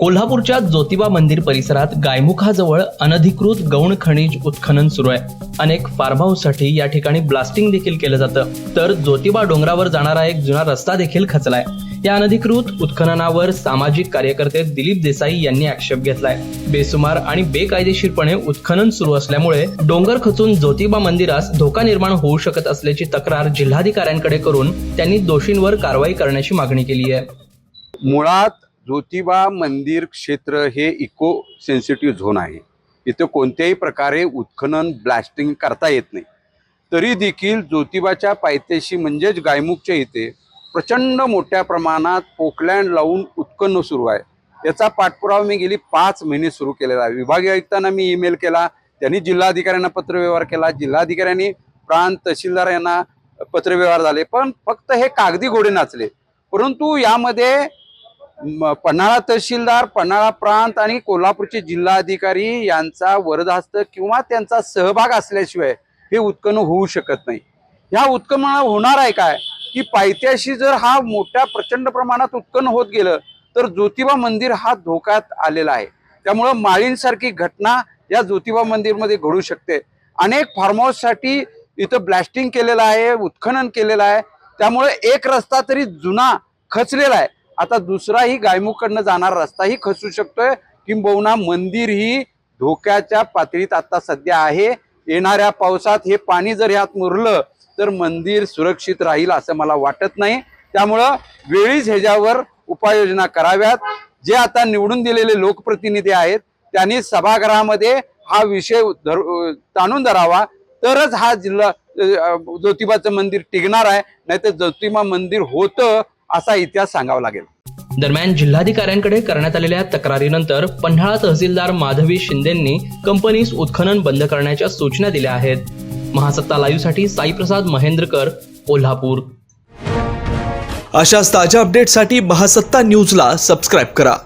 कोल्हापूरच्या ज्योतिबा मंदिर परिसरात गायमुखाजवळ अनधिकृत गौण खनिज उत्खनन सुरू आहे. अनेक फार्म हाऊससाठी या ठिकाणी ब्लास्टिंग देखील केलं जातं. तर ज्योतिबा डोंगरावर जाणारा एक जुना रस्ता देखील खचलाय. या अनधिकृत उत्खननावर सामाजिक कार्यकर्ते दिलीप देसाई यांनी आक्षेप घेतलाय. बेसुमार आणि बेकायदेशीरपणे उत्खनन सुरू असल्यामुळे डोंगर खचून ज्योतिबा मंदिरास धोका निर्माण होऊ शकत असल्याची तक्रार जिल्हाधिकाऱ्यांकडे करून त्यांनी दोषींवर कारवाई करण्याची मागणी केली आहे. मुळात ज्योतिबा मंदिर क्षेत्र हे इको सेन्सिटिव्ह झोन आहे. इथं कोणत्याही प्रकारे उत्खनन ब्लास्टिंग करता येत नाही. तरी देखील ज्योतिबाच्या पायथ्याशी म्हणजेच गायमुखच्या इथे प्रचंड मोठ्या प्रमाणात पोकलँड लावून उत्खनन सुरू आहे. याचा पाठपुरावा मी गेली पाच महिने सुरू केलेला आहे. विभागीय आयुक्तांना मी ईमेल केला त्यांनी जिल्हाधिकाऱ्यांना पत्रव्यवहार केला. जिल्हाधिकाऱ्यांनी प्रांत तहसीलदार यांना पत्रव्यवहार झाले पण फक्त हे कागदी घोडे नाचले. परंतु यामध्ये पन्हाळा तहसीलदार पन्हाळा प्रांत आणि कोल्हापूरचे जिल्हाधिकारी यांचा वरदहस्त किंवा त्यांचा सहभाग असल्याशिवाय हे उत्खनन होऊ शकत नाही. ह्या उत्खनन होणार आहे काय? की पायथ्याशी जर हा मोठ्या प्रचंड प्रमाणात उत्खनन होत गेलं तर ज्योतिबा मंदिर हा धोक्यात आलेला आहे. त्यामुळं माळींसारखी घटना या ज्योतिबा मंदिरमध्ये घडू शकते. अनेक फार्म हाऊससाठी इथं ब्लास्टिंग केलेलं आहे उत्खनन केलेलं आहे. त्यामुळे एक रस्ता तरी जुना खचलेला आहे. आता दुसराही गायमुखकडनं जाणारा रस्ताही खचू शकतोय. किंबहुना मंदिर ही धोक्याच्या पातळीत आता सध्या आहे. येणाऱ्या पावसात हे पाणी जर ह्यात मुरलं तर मंदिर सुरक्षित राहील असं मला वाटत नाही. त्यामुळं वेळीच ह्याच्यावर उपाययोजना कराव्यात. जे आता निवडून दिलेले लोकप्रतिनिधी आहेत त्यांनी सभागृहामध्ये हा विषय धर ताणून धरावा. तरच हा जिल्हा ज्योतिबाचं मंदिर टिकणार आहे. नाहीतर ज्योतिबा मंदिर होतं असा इतिहास सांगावा लागेल. दरम्यान जिल्हाधिकाऱ्यांकडे करण्यात आलेल्या तक्रारीनंतर पन्हाळा तहसीलदार माधवी शिंदेंनी कंपनीस उत्खनन बंद करण्याच्या सूचना दिल्या आहेत. महासत्ता लाईव्हसाठी साईप्रसाद महेंद्रकर कोल्हापूर. अशाच ताज्या अपडेटसाठी महासत्ता न्यूजला सबस्क्राईब करा.